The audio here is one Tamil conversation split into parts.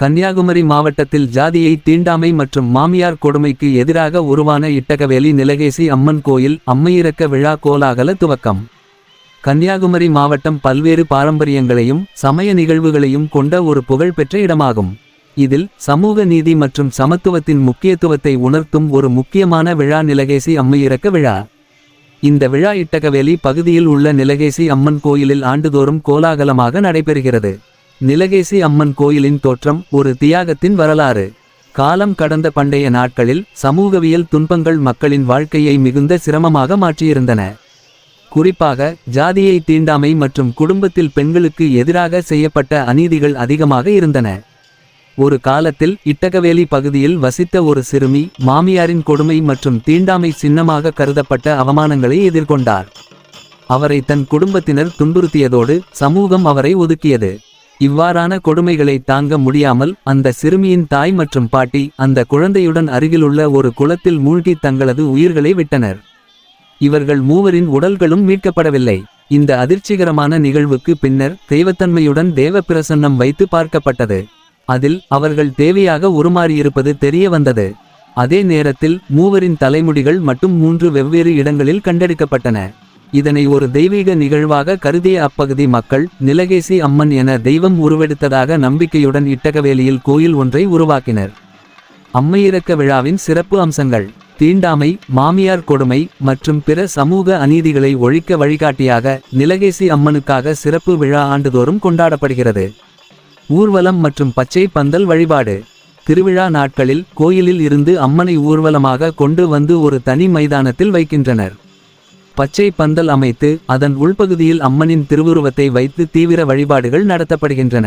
கன்னியாகுமரி மாவட்டத்தில் ஜாதியை தீண்டாமை மற்றும் மாமியார் கொடுமைக்கு எதிராக உருவான இட்டகவேலி நிலகேசி அம்மன் கோயில் அம்மையிறக்க விழா கோலாகல துவக்கம். கன்னியாகுமரி மாவட்டம் பல்வேறு பாரம்பரியங்களையும் சமய நிகழ்வுகளையும் கொண்ட ஒரு புகழ்பெற்ற இடமாகும். இதில் சமூக நீதி மற்றும் சமத்துவத்தின் முக்கியத்துவத்தை உணர்த்தும் ஒரு முக்கியமான விழா நிலகேசி அம்மையிறக்க விழா. இந்த விழா இட்டகவேலி பகுதியில் உள்ள நிலகேசி அம்மன் கோயிலில் ஆண்டுதோறும் கோலாகலமாக நடைபெறுகிறது. நிலகேசி அம்மன் கோயிலின் தோற்றம் ஒரு தியாகத்தின் வரலாறு. காலம் கடந்த பண்டைய நாட்களில் சமூகவியல் துன்பங்கள் மக்களின் வாழ்க்கையை மிகுந்த சிரமமாக மாற்றியிருந்தன. குறிப்பாக ஜாதியை தீண்டாமை மற்றும் குடும்பத்தில் பெண்களுக்கு எதிராக செய்யப்பட்ட அநீதிகள் அதிகமாக இருந்தன. ஒரு காலத்தில் இட்டகவேலி பகுதியில் வசித்த ஒரு சிறுமி மாமியாரின் கொடுமை மற்றும் தீண்டாமை சின்னமாக கருதப்பட்ட அவமானங்களை எதிர்கொண்டார். அவரை தன் குடும்பத்தினர் துன்புறுத்தியதோடு சமூகம் அவரை ஒதுக்கியது. இவ்வாறான கொடுமைகளை தாங்க முடியாமல் அந்த சிறுமியின் தாய் மற்றும் பாட்டி அந்த குழந்தையுடன் அருகிலுள்ள ஒரு குளத்தில் மூழ்கி தங்களது உயிர்களை விட்டனர். இவர்கள் மூவரின் உடல்களும் மீட்கப்படவில்லை. இந்த அதிர்ச்சிகரமான நிகழ்வுக்கு பின்னர் தெய்வத்தன்மையுடன் தேவ பிரசன்னம் வைத்து பார்க்கப்பட்டது. அதில் அவர்கள் தேவையாக உருமாறியிருப்பது தெரிய வந்தது. அதே நேரத்தில் மூவரின் தலைமுடிகள் மட்டும் மூன்று வெவ்வேறு இடங்களில் கண்டெடுக்கப்பட்டன. இதனை ஒரு தெய்வீக நிகழ்வாக கருதிய அப்பகுதி மக்கள் நிலகேசி அம்மன் என தெய்வம் உருவெடுத்ததாக நம்பிக்கையுடன் இட்டகவேலியில் கோயில் ஒன்றை உருவாக்கினர். அம்மையிறக்க விழாவின் சிறப்பு அம்சங்கள் தீண்டாமை மாமியார் கொடுமை மற்றும் பிற சமூக அநீதிகளை ஒழிக்க வழிகாட்டியாக நிலகேசி அம்மனுக்காக சிறப்பு விழா ஆண்டுதோறும் கொண்டாடப்படுகிறது. ஊர்வலம் மற்றும் பச்சை பந்தல் வழிபாடு. திருவிழா நாட்களில் கோயிலில் இருந்து அம்மனை ஊர்வலமாக கொண்டு வந்து ஒரு தனி மைதானத்தில் வைக்கின்றனர். பச்சை பந்தல் அமைத்து அதன் உள்பகுதியில் அம்மனின் திருவுருவத்தை வைத்து தீவிர வழிபாடுகள் நடத்தப்படுகின்றன.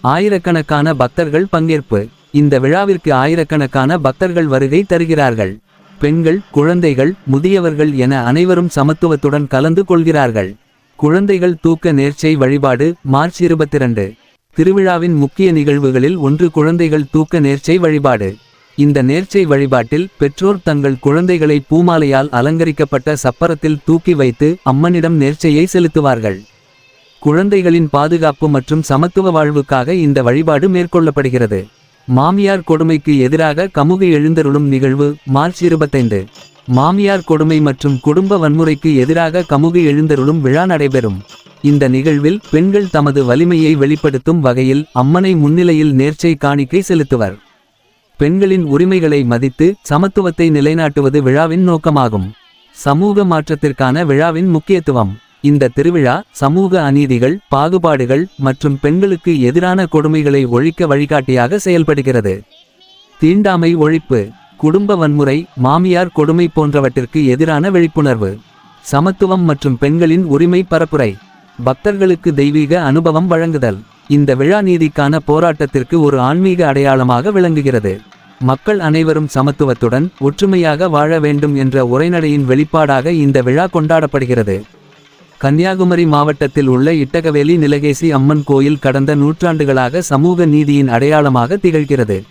ஆயிரக்கணக்கான பக்தர்கள் பங்கேற்பு. இந்த விழாவிற்கு ஆயிரக்கணக்கான பக்தர்கள் வருகை தருகிறார்கள். பெண்கள் குழந்தைகள் முதியவர்கள் என அனைவரும் சமத்துவத்துடன் கலந்து கொள்கிறார்கள். குழந்தைகள் தூக்க நேர்ச்சை வழிபாடு மார்ச் இருபத்திரண்டு. திருவிழாவின் முக்கிய நிகழ்வுகளில் ஒன்று குழந்தைகள் தூக்க நேர்ச்சை வழிபாடு. இந்த நேர்ச்சை வழிபாட்டில் பெற்றோர் தங்கள் குழந்தைகளை பூமாலையால் அலங்கரிக்கப்பட்ட சப்பரத்தில் தூக்கி வைத்து அம்மனிடம் நேர்ச்சையை செலுத்துவார்கள். குழந்தைகளின் பாதுகாப்பு மற்றும் சமத்துவ வாழ்வுக்காக இந்த வழிபாடு மேற்கொள்ளப்படுகிறது. மாமியார் கொடுமைக்கு எதிராக கமுகு எழுந்தருளும் நிகழ்வு மார்ச் இருபத்தைந்து. மாமியார் கொடுமை மற்றும் குடும்ப வன்முறைக்கு எதிராக கமுகு எழுந்தருளும் விழா நடைபெறும். இந்த நிகழ்வில் பெண்கள் தமது வலிமையை வெளிப்படுத்தும் வகையில் அம்மனை முன்னிலையில் நேர்ச்சை காணிக்கை செலுத்துவர். பெண்களின் உரிமைகளை மதித்து சமத்துவத்தை நிலைநாட்டுவது விழாவின் நோக்கமாகும். சமூக மாற்றத்திற்கான விழாவின் முக்கியத்துவம். இந்த திருவிழா சமூக அநீதிகள் பாகுபாடுகள் மற்றும் பெண்களுக்கு எதிரான கொடுமைகளை ஒழிக்க வழிகாட்டியாக செயல்படுகிறது. தீண்டாமை ஒழிப்பு குடும்ப வன்முறை மாமியார் கொடுமை போன்றவற்றிற்கு எதிரான விழிப்புணர்வு. சமத்துவம் மற்றும் பெண்களின் உரிமை பரப்புரை. பக்தர்களுக்கு தெய்வீக அனுபவம் வழங்குதல். இந்த விழா நீதிக்கான போராட்டத்திற்கு ஒரு ஆன்மீக அடையாளமாக விளங்குகிறது. மக்கள் அனைவரும் சமத்துவத்துடன் ஒற்றுமையாக வாழ வேண்டும் என்ற உரைநடையின் வெளிப்பாடாக இந்த விழா கொண்டாடப்படுகிறது. கன்னியாகுமரி மாவட்டத்தில் உள்ள இட்டகவேலி நிலகேசி அம்மன் கோயில் கடந்த நூற்றாண்டுகளாக சமூக நீதியின் அடையாளமாக திகழ்கிறது.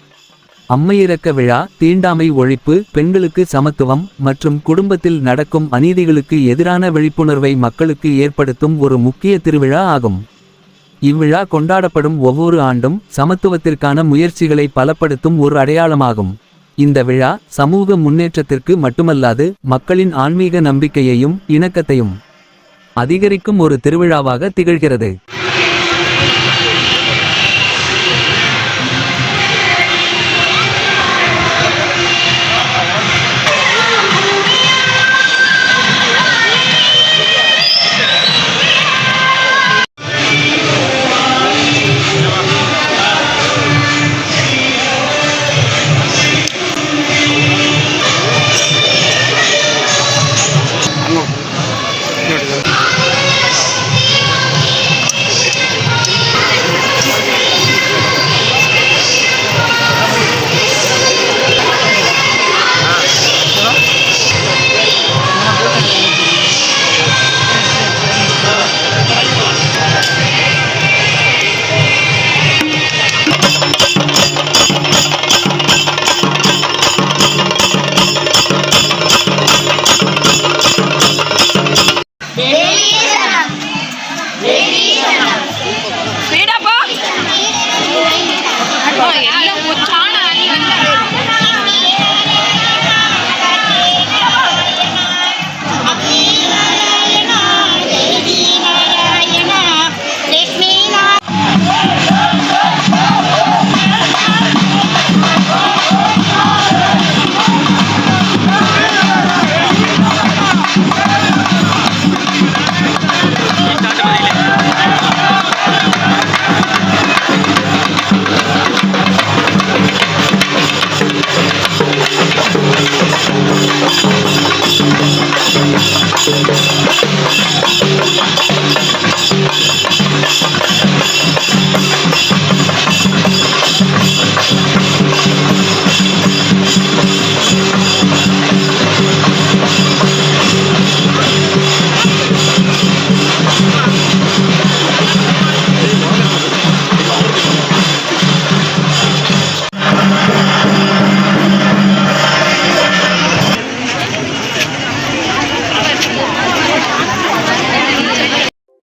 அம்மையிறக்க விழா தீண்டாமை ஒழிப்பு பெண்களுக்கு சமத்துவம் மற்றும் குடும்பத்தில் நடக்கும் அநீதிகளுக்கு எதிரான விழிப்புணர்வை மக்களுக்கு ஏற்படுத்தும் ஒரு முக்கிய திருவிழா ஆகும். இவ்விழா கொண்டாடப்படும் ஒவ்வொரு ஆண்டும் சமத்துவத்திற்கான முயற்சிகளை பலப்படுத்தும் ஒரு அடையாளமாகும். இந்த விழா சமூக முன்னேற்றத்திற்கு மட்டுமல்லாது மக்களின் ஆன்மீக நம்பிக்கையையும் இணக்கத்தையும் அதிகரிக்கும் ஒரு திருவிழாவாக திகழ்கிறது. แล้